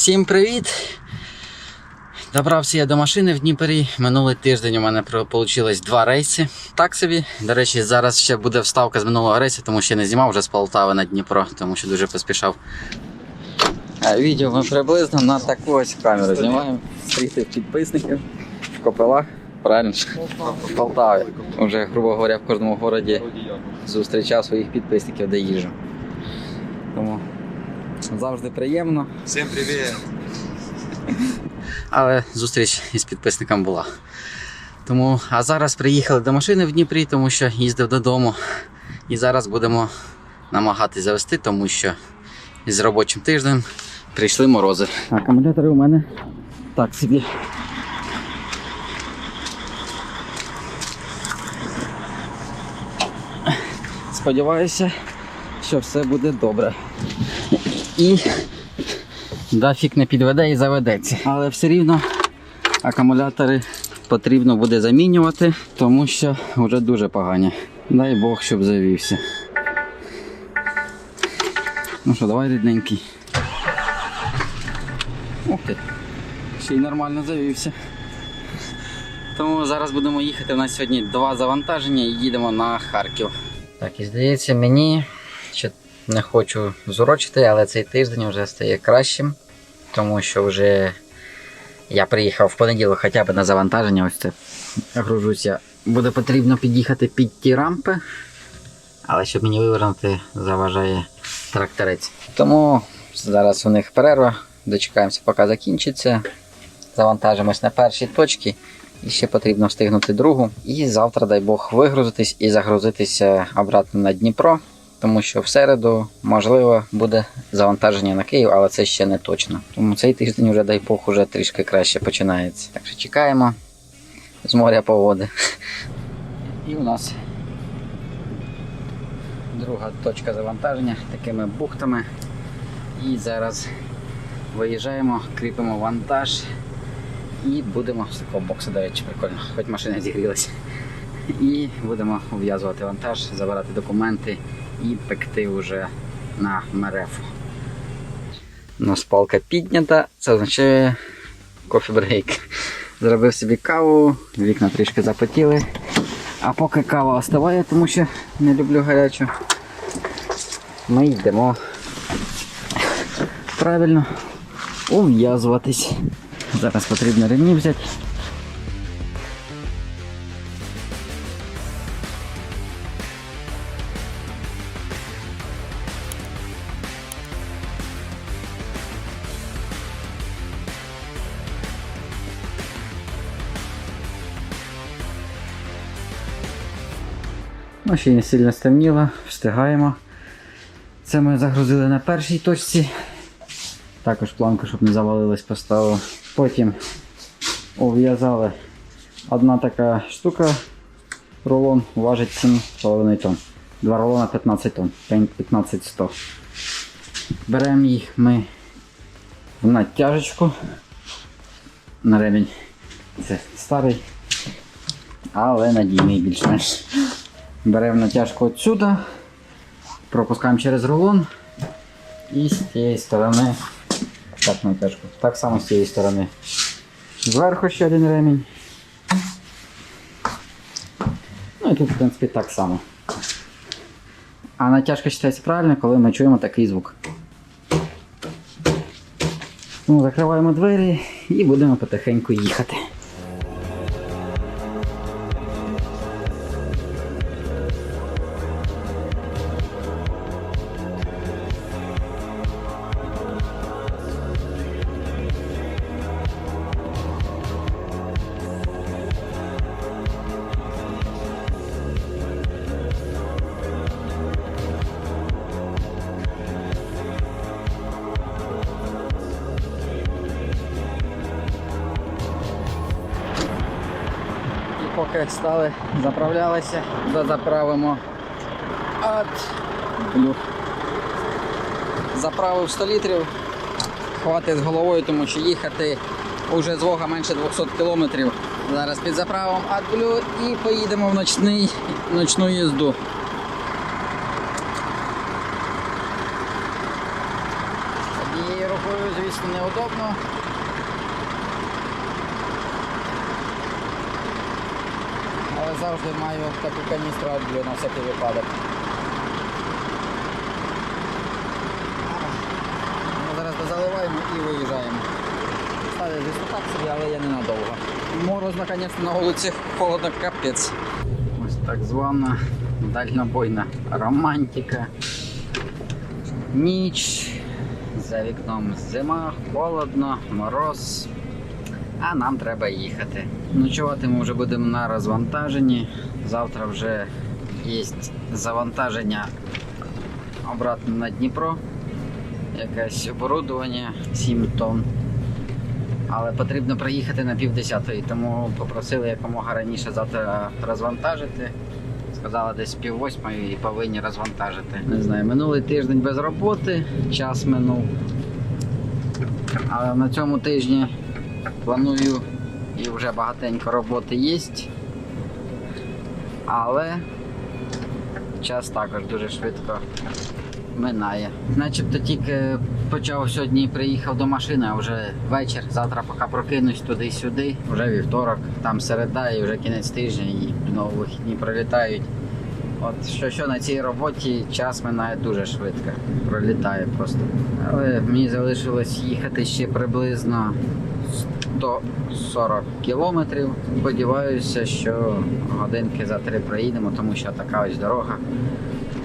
Всім привіт! Добрався я до машини в Дніпрі. Минулий тиждень у мене вийшло два рейси. Так собі. До речі, зараз ще буде вставка з минулого рейсу, тому що не знімав вже з Полтави на Дніпро, тому що дуже поспішав. Відео ми приблизно на таку ось камеру знімаємо. Стріти підписників в копелах. Правильно? В Полтаві. Уже, грубо говоря, в кожному городі зустрічав своїх підписників, де їжджу. Тому завжди приємно. Всем привет! Але зустріч із підписником була. Тому, а зараз приїхали до машини в Дніпрі, тому що їздив додому. І зараз будемо намагатись завести, тому що з робочим тижнем прийшли морози. Акумулятори у мене так собі. Сподіваюся, що все буде добре. І Дафік не підведе і заведеться. Але все рівно акумулятори потрібно буде замінювати, тому що вже дуже погані. Дай Бог, щоб завівся. Ну що, давай рідненький. Ух ти. Ще й нормально завівся. Тому зараз будемо їхати. У нас сьогодні два завантаження і їдемо на Харків. Так, і здається, мені не хочу зурочити, але цей тиждень вже стає кращим, тому що вже я приїхав в понеділок хоча б на завантаження. Ось це гружуся. Буде потрібно під'їхати під ті рампи, але щоб мені вивернути, заважає тракторець. Тому зараз у них перерва, дочекаємося, поки закінчиться. Завантажимось на перші точки. І ще потрібно встигнути другу. І завтра, дай Бог, вигрузитись і загрузитися обратно на Дніпро. Тому що в середу, можливо, буде завантаження на Київ, але це ще не точно. Тому цей тиждень вже, дай Бог, уже трішки краще починається. Так що чекаємо з моря погоди. І у нас друга точка завантаження такими бухтами. І зараз виїжджаємо, кріпимо вантаж і будемо з такого боксу, до речі, прикольно, хоч машина зігрілася. І будемо ув'язувати вантаж, забирати документи і пекти вже на мерефу. У нас піднята, це означає кофі-брейк. Зробив собі каву, вікна трішки запотіли. А поки кава остиває, тому що не люблю гарячу, ми йдемо правильно ув'язуватись. Зараз потрібно ремні взяти. Ну, ще й не сильно стемніло, встигаємо. Це ми загрузили на першій точці. Також планку, щоб не завалилась, поставив. Потім ув'язали одна така штука, рулон важить 7,5 тонн. Два рулона 15 тонн, 15-100. Беремо їх ми в натяжечку. На ремінь. Це старий, але надійний більш-менш. Беремо натяжку отсюда, пропускаємо через рулон і з цієї сторони так натяжку. Так само з цієї сторони. Зверху ще один ремінь. Ну і тут, в принципі, так само. А натяжка вважається правильно, коли ми чуємо такий звук. Ну, закриваємо двері і будемо потихеньку їхати. Поки стали, заправлялися, дозаправимо. От. Блюх. Заправив 100 літрів. Хватить з головою, тому що їхати уже з Вога менше 200 кілометрів. Зараз під заправом адблю і поїдемо в ночний, ночну їзду. Однією рукою звісно, неудобно. Але завжди маю таку каністру адблю на всякий випадок. Ми зараз дозаливаємо і виїжджаємо. Ставлю так собі, але я ненадовго. Морозно, звісно, на вулиці холодно капець. Ось так звана дальнобойна романтика. Ніч. За вікном зима, холодно, мороз. А нам треба їхати. Ночувати ми вже будемо на розвантаженні. Завтра вже є завантаження обратно на Дніпро. Якесь оборудовання 7 тонн. Але потрібно приїхати на півдесятої, тому попросили якомога раніше завтра розвантажити. Сказали десь пів восьмої і повинні розвантажити. Не знаю, минулий тиждень без роботи, час минув. Але на цьому тижні планую і вже багатенько роботи є. Але час також дуже швидко минає. Начебто тільки почав сьогодні приїхав до машини, а вже вечір. Завтра поки прокинусь туди-сюди, вже вівторок, там середа і вже кінець тижня, і знову вихідні пролітають. От що, що на цій роботі час минає дуже швидко, пролітає просто. Але мені залишилось їхати ще приблизно 140 кілометрів. Сподіваюся, що годинки за три проїдемо, тому що така ось дорога.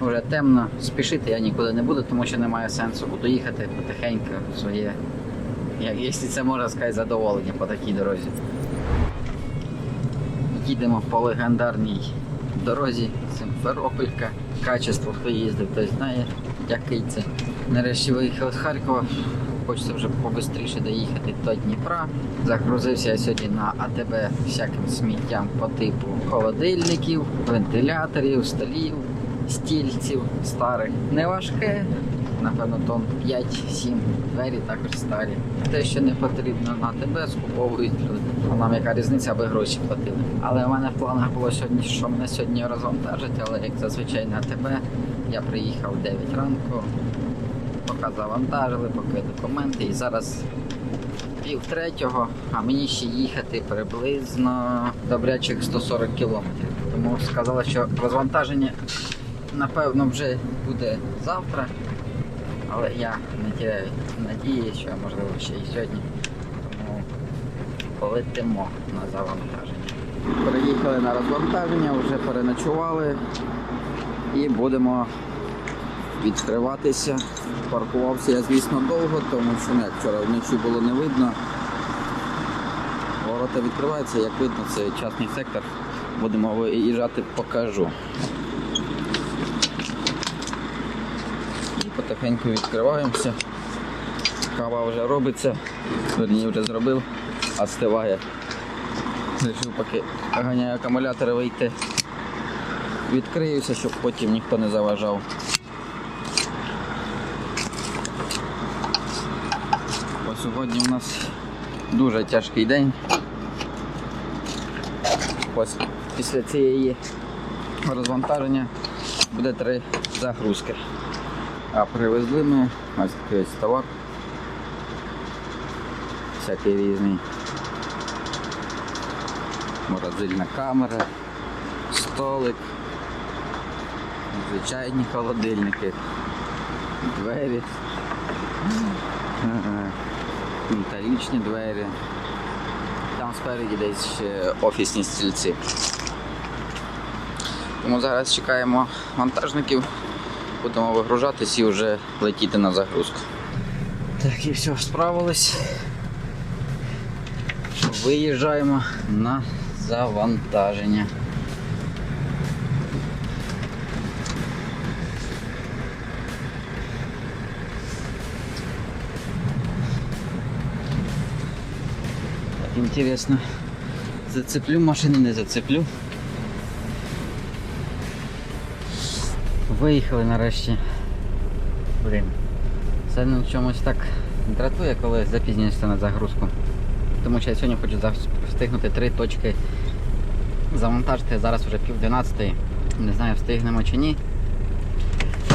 Вже темно, спішити я нікуди не буду, тому що немає сенсу. Буду їхати потихеньку своє, як якщо це можна сказати, задоволення по такій дорозі. Їдемо по легендарній дорозі Симферополька. Качество, хто їздив, той знає, який це. Нарешті виїхав з Харкова. Хочеться вже побистріше доїхати до Дніпра. Загрузився я сьогодні на АТБ всяким сміттям по типу холодильників, вентиляторів, столів, стільців старих. Не важке, напевно, тонн 5-7. Двері також старі. Те, що не потрібно на АТБ, скуповують люди. А нам яка різниця, аби гроші платили. Але в мене в планах було сьогодні, що мене сьогодні розвантажить, але як зазвичай на АТБ, я приїхав 9 ранку, поки завантажили, поки документи, і зараз пів третього, а мені ще їхати приблизно добрячих 140 кілометрів. Тому сказали, що розвантаження напевно вже буде завтра. Але я не тіряю надії, що можливо ще і сьогодні. Тому полетимо на завантаження. Приїхали на розвантаження, вже переночували і будемо відкриватися. Паркувався я, звісно, довго, тому що як вчора вночі було не видно. Ворота відкриваються, як видно, це частний сектор. Будемо виїжджати, покажу. І потихеньку відкриваємося. Кава вже робиться, верні вже зробив, остиває. Рішив поки ганяю акумулятори вийти. Відкриюся, щоб потім ніхто не заважав. Сьогодні у нас дуже тяжкий день. Ось після цієї розвантаження буде три загрузки. А привезли ми ось такий ось товар. Всякий різний. Морозильна камера, столик, звичайні холодильники, двері. Металічні двері. Там спереді десь офісні стільці. Тому зараз чекаємо вантажників, будемо вигружатись і вже летіти на загрузку. Так, і все, справились. Виїжджаємо на завантаження. Інтересно, зацеплю машину, не зацеплю. Виїхали нарешті. Блін. Це ну, чомусь так дратує, коли запізнюєшся на загрузку. Тому що я сьогодні хочу встигнути три точки завантажити. Зараз вже пів 12. Не знаю, встигнемо чи ні.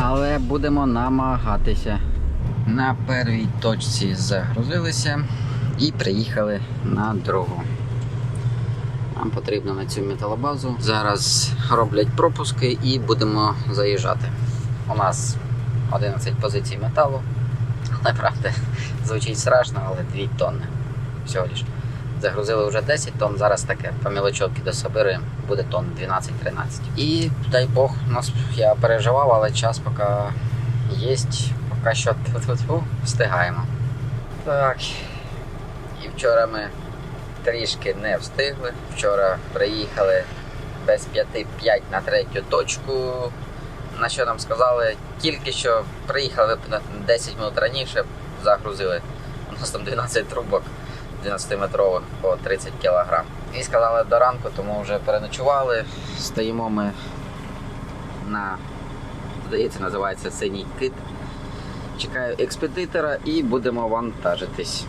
Але будемо намагатися. На первій точці загрузилися і приїхали на другу. Нам потрібно на цю металобазу. Зараз роблять пропуски і будемо заїжджати. У нас 11 позицій металу. Але правда, звучить страшно, але 2 тонни всього лиш. Загрузили вже 10 тонн, зараз таке по мілочовки дособираємо, буде тонн 12-13. І дай Бог, нас я переживав, але час поки є, поки що встигаємо. Так. Вчора ми трішки не встигли. Вчора приїхали без 5 5 на третю точку. На що нам сказали, тільки що приїхали ви 10 минут раніше, загрузили. У нас там 12 трубок 12-метрових по 30 кг. І сказали до ранку, тому вже переночували. Стоїмо ми на, здається, називається синій кит. Чекаю експедитора і будемо вантажитись.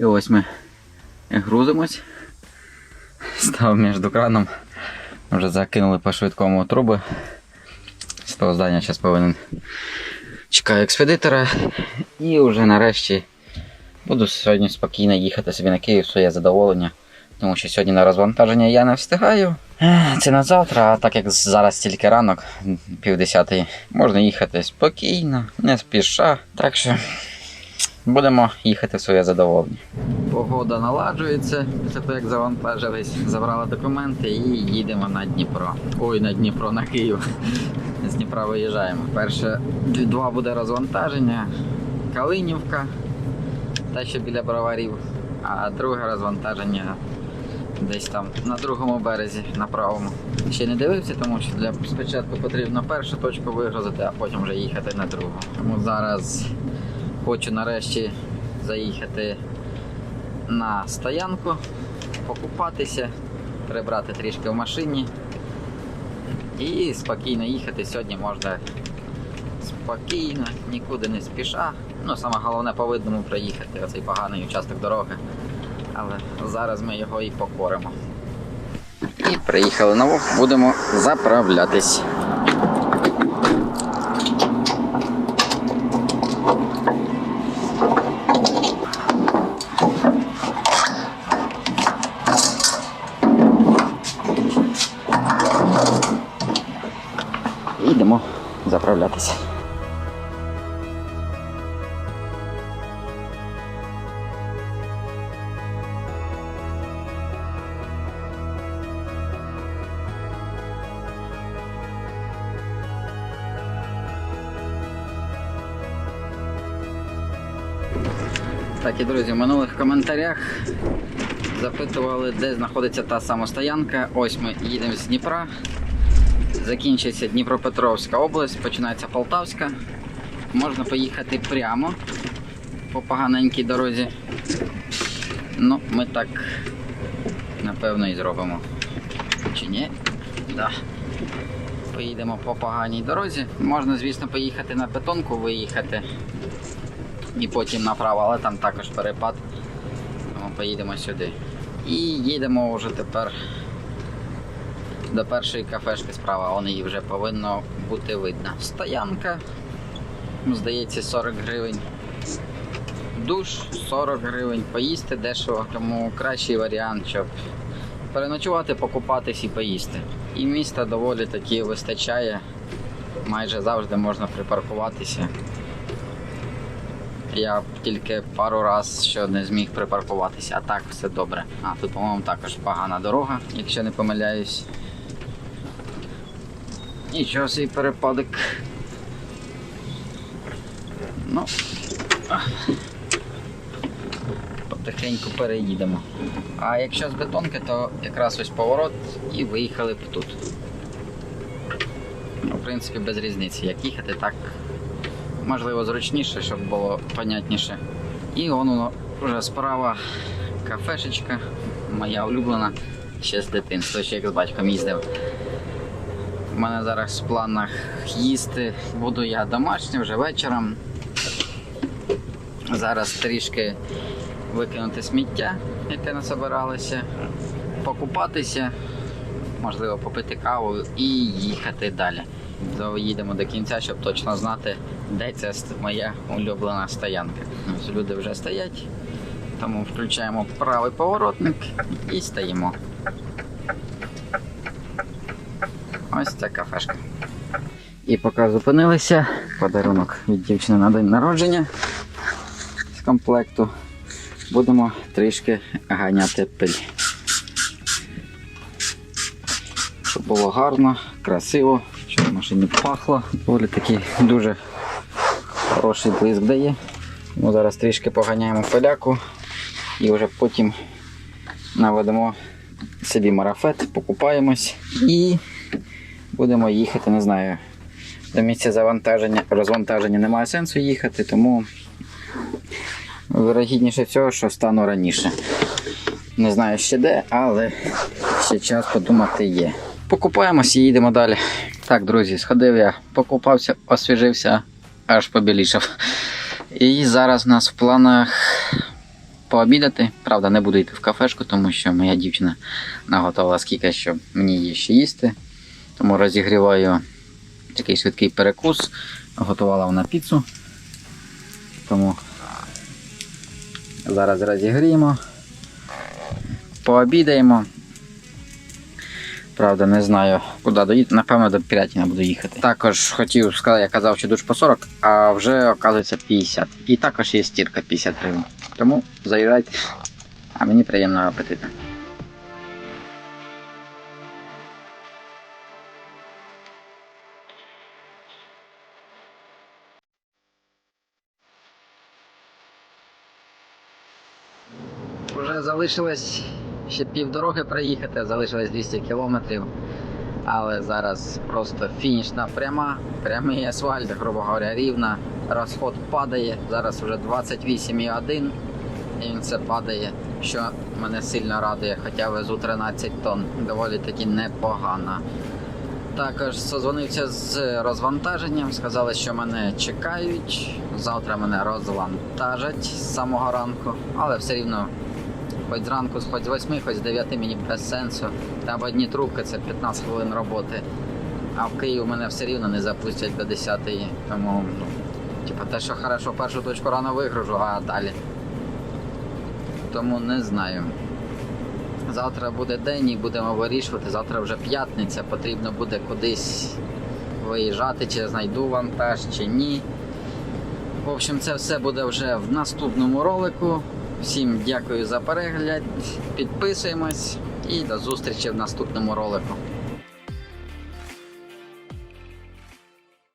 І ось ми грузимось. Став між краном. Вже закинули по швидкому труби. З того здання зараз повинен чекаю експедитора. І вже нарешті буду сьогодні спокійно їхати собі на Київ, своє задоволення. Тому що сьогодні на розвантаження я не встигаю. Це на завтра, а так як зараз тільки ранок, півдесятий, можна їхати спокійно, не спіша. Так що будемо їхати в своє задоволення. Погода наладжується після того, як завантажились, забрали документи і їдемо на Дніпро. Ой, на Дніпро, на Київ. З Дніпра виїжджаємо. Перше два буде розвантаження, Калинівка, та що біля броварів, а друге розвантаження десь там на другому березі, на правому. Ще не дивився, тому що для спочатку потрібно першу точку вигрузити, а потім вже їхати на другу. Тому зараз хочу нарешті заїхати на стоянку, покупатися, прибрати трішки в машині і спокійно їхати. Сьогодні можна спокійно, нікуди не спіша. Ну, саме головне по видному проїхати, оцей поганий участок дороги. Але зараз ми його і покоримо. І приїхали на Вог, будемо заправлятись. Так друзі, в минулих коментарях запитували, де знаходиться та сама стоянка. Ось ми їдемо з Дніпра. Закінчується Дніпропетровська область, починається Полтавська. Можна поїхати прямо по поганенькій дорозі. Ну, ми так напевно і зробимо. Чи ні? Да. Поїдемо по поганій дорозі. Можна, звісно, поїхати на бетонку, виїхати і потім направо, але там також перепад. Тому поїдемо сюди. І їдемо вже тепер до першої кафешки справа, вон її вже повинно бути видно. Стоянка, здається, 40 гривень. Душ 40 гривень, поїсти дешево, тому кращий варіант, щоб переночувати, покупатись і поїсти. І міста доволі таки вистачає. Майже завжди можна припаркуватися. Я тільки пару раз що не зміг припаркуватися, а так все добре. А тут, по-моєму, також погана дорога, якщо не помиляюсь. Нічого свій перепадок. Ну. Потихеньку переїдемо. А якщо з бетонки, то якраз ось поворот і виїхали б тут. Ну, в принципі, без різниці. Як їхати, так можливо зручніше, щоб було понятніше. І вон воно вже справа кафешечка, моя улюблена ще з дитинства, ще як з батьком їздив. У мене зараз в планах їсти буду я домашнє вже вечором. Зараз трішки викинути сміття, яке насобиралося, покупатися, можливо, попити каву і їхати далі. Доїдемо до кінця, щоб точно знати, де ця моя улюблена стоянка. Люди вже стоять, тому включаємо правий поворотник і стоїмо. Ось ця кафешка. І поки зупинилися, подарунок від дівчини на день народження з комплекту. Будемо трішки ганяти пиль. Щоб було гарно, красиво, в машині пахло. Доволі такий дуже хороший блиск дає. Ми зараз трішки поганяємо пиляку і вже потім наведемо собі марафет, покупаємось і будемо їхати, не знаю. До місця завантаження, розвантаження немає сенсу їхати, тому вирогідніше всього, що стану раніше. Не знаю ще де, але ще час подумати є. Покупаємось і їдемо далі. Так, друзі, сходив я, покупався, освіжився, аж побілішав. І зараз у нас в планах пообідати. Правда, не буду йти в кафешку, тому що моя дівчина наготувала скільки, щоб мені її ще їсти. Тому розігріваю такий швидкий перекус. Готувала вона піцу. Тому зараз розігріємо. Пообідаємо. Правда, не знаю, куди доїти. Напевно, до Пірятіна буду їхати. Також хотів сказати, я казав, що душ по 40, а вже оказується 50. І також є стірка 50 гривень. Тому заїжджайте, а мені приємного апетиту. Вже залишилось ще півдороги проїхати, залишилось 200 кілометрів. Але зараз просто фінішна пряма, прямий асфальт, грубо говоря, рівна. Розход падає. Зараз вже 28,1 і він все падає, що мене сильно радує, хоча везу 13 тонн, доволі таки непогано. Також созвонився з розвантаженням, сказали, що мене чекають. Завтра мене розвантажать з самого ранку, але все рівно Хоч зранку, хоч з 8, хоч з 9 мені без сенсу. Там одні трубки це 15 хвилин роботи. А в Київ мене все рівно не запустять до 10 Тому, ну, типу, те, що хорошо, першу точку рано вигружу, а далі. Тому не знаю. Завтра буде день і будемо вирішувати. Завтра вже п'ятниця, потрібно буде кудись виїжджати, чи знайду вантаж, чи ні. В общем, це все буде вже в наступному ролику. Всім дякую за перегляд, підписуємось і до зустрічі в наступному ролику.